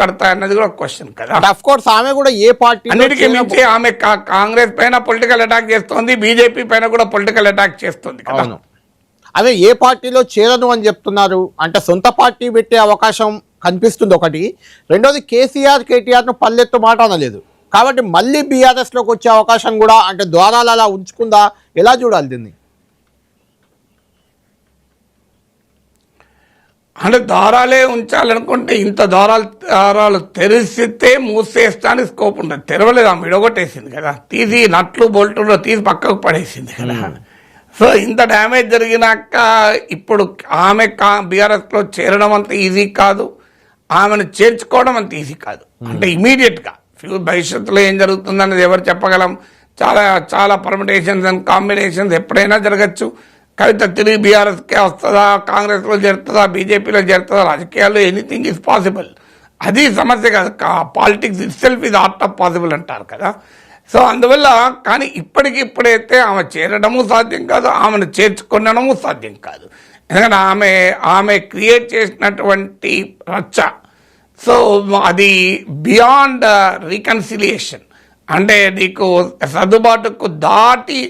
కడతాయి అన్నది కూడా క్వశ్చన్ కదా. అఫ్ కోర్స్ ఆమె కూడా ఏ పార్టీ అన్నిటికీ మించి ఆమె కాంగ్రెస్ పైన పొలిటికల్ అటాక్ చేస్తోంది బీజేపీ పైన కూడా పొలిటికల్ అటాక్ చేస్తుంది కదా. అదే ఏ పార్టీలో చేరను అని చెప్తున్నారు అంటే సొంత పార్టీ పెట్టే అవకాశం కనిపిస్తుంది ఒకటి. రెండోది కేసీఆర్ కేటీఆర్ను పల్లెత్తు మాట అనలేదు. కాబట్టి మళ్ళీ బీఆర్ఎస్లోకి వచ్చే అవకాశం కూడా అంటే ద్వారాలు అలా ఉంచుకుందా? ఎలా చూడాలి దీన్ని? అంటే దారాలే ఉంచాలనుకుంటే ఇంత దారాలు దారాలు తెరిస్తే మూసేస్తానికి స్కోప్ ఉండదు. తెరవలేదు ఆమె విడగొట్టేసింది కదా. తీసి నట్లు బొల్టులో తీసి పక్కకు పడేసింది కదా. సో ఇంత డ్యామేజ్ జరిగినాక ఇప్పుడు ఆమె కా బీఆర్ఎస్లో చేరడం అంత ఈజీ కాదు. ఆమెను చేర్చుకోవడం అంత ఈజీ కాదు. అంటే ఇమీడియట్గా. ఫ్యూ భవిష్యత్తులో ఏం జరుగుతుందనేది ఎవరు చెప్పగలం. చాలా చాలా పర్మిటేషన్స్ అండ్ కాంబినేషన్స్ ఎప్పుడైనా జరగచ్చు. కవిత తిరిగి బీఆర్ఎస్కే వస్తుందా కాంగ్రెస్లో చేరుతుందా బీజేపీలో చేరుతుందా రాజకీయాల్లో ఎనీథింగ్ ఇస్ పాసిబుల్ అది సమస్య కాదు. పాలిటిక్స్ ఇట్ సెల్ఫ్ ఇది ఆర్ట్ ఆఫ్ పాసిబుల్ అంటారు కదా. సో అందువల్ల కానీ ఇప్పటికి ఇప్పుడైతే ఆమె చేరడము సాధ్యం కాదు ఆమెను చేర్చుకొనడము సాధ్యం కాదు. ఎందుకంటే ఆమె ఆమె క్రియేట్ చేసినటువంటి రచ్చ. సో అది బియాండ్ రీకన్సిలియేషన్ అంటే నీకు సర్దుబాటుకు దాటి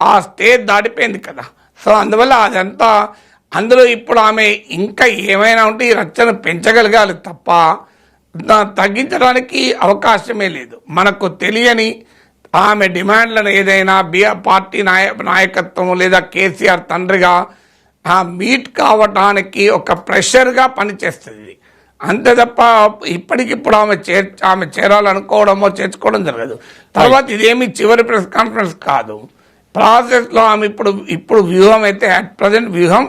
ఆ స్టేజ్ దాటిపోయింది కదా. సో అందువల్ల అదంతా అందులో ఇప్పుడు ఆమె ఇంకా ఏమైనా ఉంటే ఈ రచ్చను పెంచగలగాలి తప్ప తగ్గించడానికి అవకాశమే లేదు. మనకు తెలియని ఆమె డిమాండ్లను ఏదైనా బిఆర్ పార్టీ నాయ నాయకత్వం లేదా కేసీఆర్ తండ్రిగా మీట్ కావటానికి ఒక ప్రెషర్గా పనిచేస్తుంది. అంతే తప్ప ఇప్పటికిప్పుడు ఆమె చే ఆమె చేరాలనుకోవడమో చేర్చుకోవడం జరగదు. తర్వాత ఇదేమి చివరి ప్రెస్ కాన్ఫరెన్స్ కాదు. ప్రాసెస్లో ఆమె ఇప్పుడు ఇప్పుడు వ్యూహం అయితే అట్ ప్రజెంట్ వ్యూహం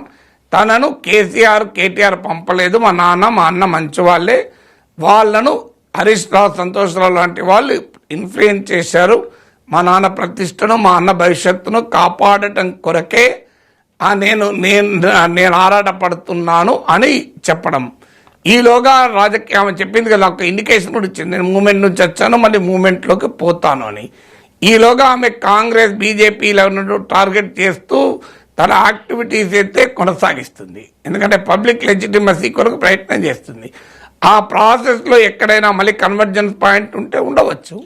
తనను కేసీఆర్ కేటీఆర్ పంపలేదు. మా నాన్న మా అన్న మంచి వాళ్ళే వాళ్ళను హరీష్ రావు సంతోష్ రావు లాంటి వాళ్ళు ఇన్ఫ్లుయెన్స్ చేశారు. మా నాన్న ప్రతిష్టను మా అన్న భవిష్యత్తును కాపాడటం కొరకే నేను నేను నేను ఆరాటపడుతున్నాను అని చెప్పడం. ఈలోగా రాజకీయ ఆమె చెప్పింది కదా ఒక ఇండికేషన్ కూడా ఇచ్చింది. నేను మూమెంట్ నుంచి వచ్చాను మళ్ళీ మూమెంట్లోకి పోతాను అని. ఈలోగా ఆమె కాంగ్రెస్ బీజేపీలను టార్గెట్ చేస్తూ తన యాక్టివిటీస్ అయితే కొనసాగిస్తుంది. ఎందుకంటే పబ్లిక్ లెజిటిమసీ కొరకు ప్రయత్నం చేస్తుంది. ఆ ప్రాసెస్లో ఎక్కడైనా మళ్ళీ కన్వర్జెన్స్ పాయింట్ ఉంటే ఉండవచ్చు.